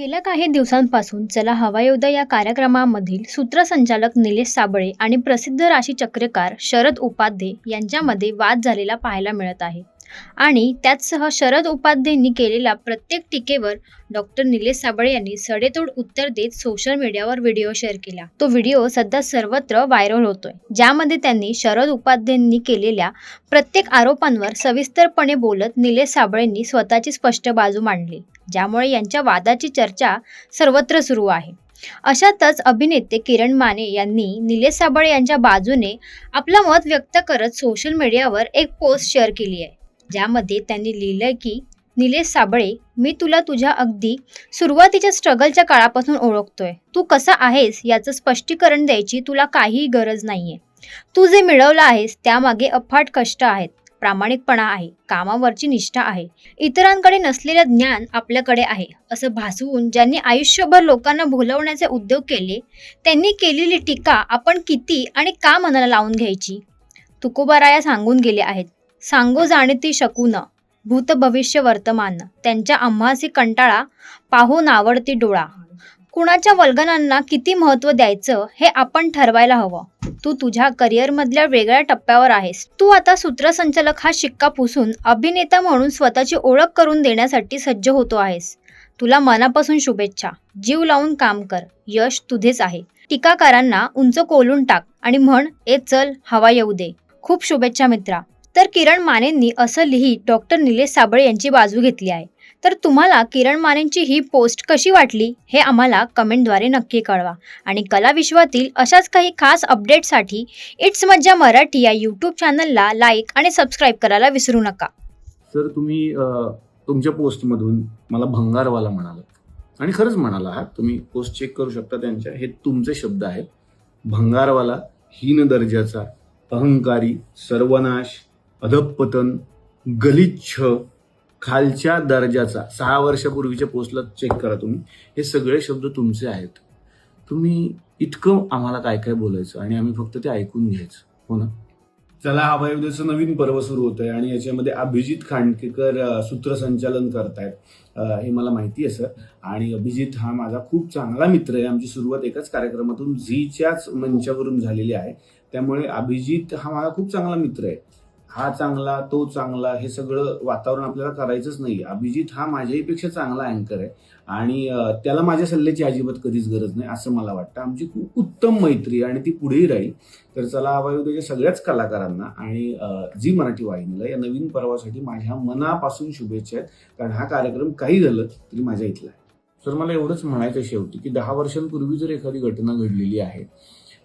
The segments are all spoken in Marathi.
गेल्या काही दिवसांपासून चला हवायोदा या कार्यक्रमामधील सूत्रसंचालक निलेश साबळे आणि प्रसिद्ध राशीचक्रकार शरद उपाध्ये यांच्यामध्ये वाद झालेला पाहायला मिळत आहे. आणि त्याचसह शरद उपाध्येंनी केलेल्या प्रत्येक टीकेवर डॉक्टर निलेश साबळे यांनी सडेतोड उत्तर देत सोशल मीडियावर व्हिडिओ शेअर केला. तो व्हिडिओ सध्या सर्वत्र व्हायरल होतोय. ज्यामध्ये त्यांनी शरद उपाध्येंनी केलेल्या प्रत्येक आरोपांवर सविस्तरपणे बोलत निलेश साबळेंनी स्वतःची स्पष्ट बाजू मांडली ज्यामुळे यांच्या वादाची चर्चा सर्वत्र सुरू आहे. अशातच अभिनेते किरण माने यांनी निलेश साबळे यांच्या बाजूने आपलं मत व्यक्त करत सोशल मीडियावर एक पोस्ट शेअर केली आहे. ज्यामध्ये त्यांनी लिहिलंय की निलेश साबळे मी तुला तुझ्या अगदी सुरुवातीच्या स्ट्रगलच्या काळापासून ओळखतोय. तू कसा आहेस याचं स्पष्टीकरण द्यायची तुला काहीही गरज नाहीये. तू जे मिळवलं आहेस त्यामागे अफाट कष्ट आहेत प्रामाणिकपणा आहे कामावरची निष्ठा आहे इतरांकडे नसलेलं ज्ञान आपल्याकडे आहे. असं भासवून ज्यांनी आयुष्यभर लोकांना भुलवण्याचे उद्योग केले त्यांनी केलेली टीका आपण किती आणि का मनाला लावून घ्यायची? तुकोबाराया सांगून गेले आहेत सांगो जाणती शकून भूत भविष्य वर्तमान त्यांच्या आम्हासी कंटाळा पाहून आवडती डोळा. कुणाच्या वल्गनांना किती महत्त्व द्यायचं हे आपण ठरवायला हवं. तू तुझ्या करिअरमधल्या वेगळ्या टप्प्यावर आहेस. तू आता सूत्रसंचालक हा शिक्का पुसून अभिनेता म्हणून स्वतःची ओळख करून देण्यासाठी सज्ज होतो आहेस. तुला मनापासून शुभेच्छा. जीव लावून काम कर. यश तुझेच आहे. टीकाकारांना उंच कोलून टाक आणि म्हण ए चल हवा येऊ दे. खूप शुभेच्छा मित्रा. तर किरण मानेंनी असं लिहित डॉक्टर निलेश साबळे यांची बाजू घेतली आहे. तर तुम्हाला किरण मानेंची ही पोस्ट कशी वाटली हे आम्हाला कमेंटद्वारे नक्की कळवा. आणि कला विश्वातील अशाच काही खास अपडेटसाठी इट्स मज्जा मराठी या यूट्यूब चॅनलला लाईक आणि सबस्क्राईब करायला विसरू नका. सर तुम्ही तुमच्या पोस्टमधून मला भंगारवाला म्हणालात. आणि खरंच म्हणाला आहात तुम्ही पोस्ट चेक करू शकता त्यांच्या. हे तुमचे शब्द आहेत. भंगारवाला हीन दर्जाचा अहंकारी सर्वनाश अधपतन गलिच्छ खालच्या दर्जाचा सहा वर्षापूर्वीच्या पोस्टला चेक करा तुम्ही. हे सगळे शब्द तुमचे आहेत. तुम्ही इतकं आम्हाला काय काय बोलायचं आणि आम्ही फक्त ते ऐकून घ्यायचं. हो ना? चला हवा नवीन पर्व सुरू होत आहे आणि याच्यामध्ये अभिजित खांडकेकर सूत्रसंचालन करतायत. आहेत हे मला माहिती आहे सर. आणि अभिजित हा माझा खूप चांगला मित्र आहे. आमची सुरुवात एकाच कार्यक्रमातून झीच्याच मंचावरून झालेली आहे. त्यामुळे अभिजित हा माझा खूप चांगला मित्र आहे. हा चांगला तो चांगला हे सगळं वातावरण आपल्याला करायचंच नाही अभिजित हा माझ्याहीपेक्षा चांगला अँकर आहे. आणि त्याला माझ्या सल्ल्याची अजिबात कधीच गरज नाही असं मला वाटतं. आमची खूप उत्तम मैत्री आहे आणि ती पुढेही राहील. तर चला हवा येऊ सगळ्याच कलाकारांना आणि जी मराठी वाहिनीला या नवीन पर्वासाठी माझ्या मनापासून शुभेच्छा आहेत. कारण हा कार्यक्रम काही झालं तरी माझ्या इथला आहे. सर मला एवढंच म्हणायचं शेवटी की दहा वर्षांपूर्वी जर एखादी घटना घडलेली आहे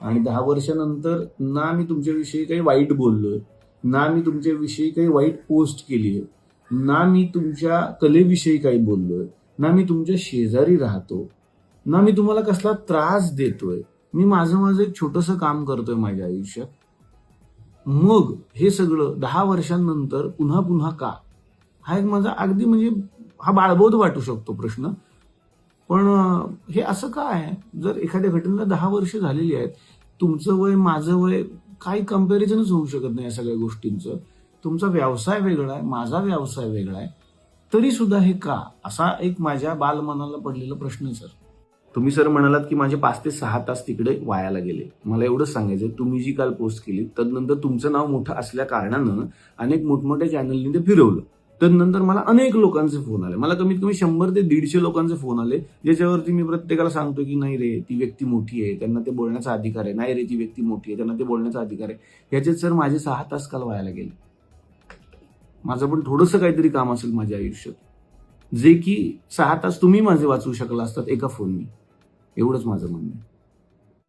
आणि दहा वर्षानंतर ना मी तुमच्याविषयी काही वाईट बोललोय ना मी तुमच्याविषयी काही वाईट पोस्ट केली आहे. ना मी तुमच्या कलेविषयी काही बोललोय ना मी तुमच्या शेजारी राहतो. ना मी तुम्हाला कसला त्रास देतोय. मी माझं माझं एक छोटंसं काम करतोय माझ्या आयुष्यात. मग हे सगळं दहा वर्षांनंतर पुन्हा पुन्हा का? हा एक माझा अगदी म्हणजे हा बाळबोध वाटू शकतो प्रश्न. पण हे असं का आहे? जर एखाद्या घटनेला दहा वर्ष झालेली आहेत तुमचं वय माझं वय काही कम्पॅरिझनच होऊ शकत नाही या सगळ्या गोष्टींचं. तुमचा व्यवसाय वेगळा आहे माझा व्यवसाय वेगळा आहे. तरी सुद्धा हे का? असा एक माझ्या बालमनाला पडलेला प्रश्न आहे सर. तुम्ही सर म्हणालात की माझे पाच ते सहा तास तिकडे वायाला गेले. मला एवढंच सांगायचं तुम्ही जी काल पोस्ट केली तदनंतर तुमचं नाव मोठं असल्या कारणानं अनेक मोठमोठ्या चॅनलनी ते फिरवलं. त्यानंतर मला अनेक लोकांचे फोन आले. मला कमीत कमी शंभर ते दीडशे लोकांचे फोन आले ज्याच्यावरती मी प्रत्येकाला सांगतो की नाही रे ती व्यक्ती मोठी आहे. त्यांना ते बोलण्याचा अधिकार आहे. नाही रे ती व्यक्ती मोठी आहे. त्यांना ते बोलण्याचा अधिकार आहे. याच्यात सर माझे सहा तास काल व्हायला गेले. माझं पण थोडंसं काहीतरी काम असेल माझ्या आयुष्यात. जे की सहा तास तुम्ही माझे वाचवू शकला असतात एका फोननी. एवढंच माझं म्हणणं आहे.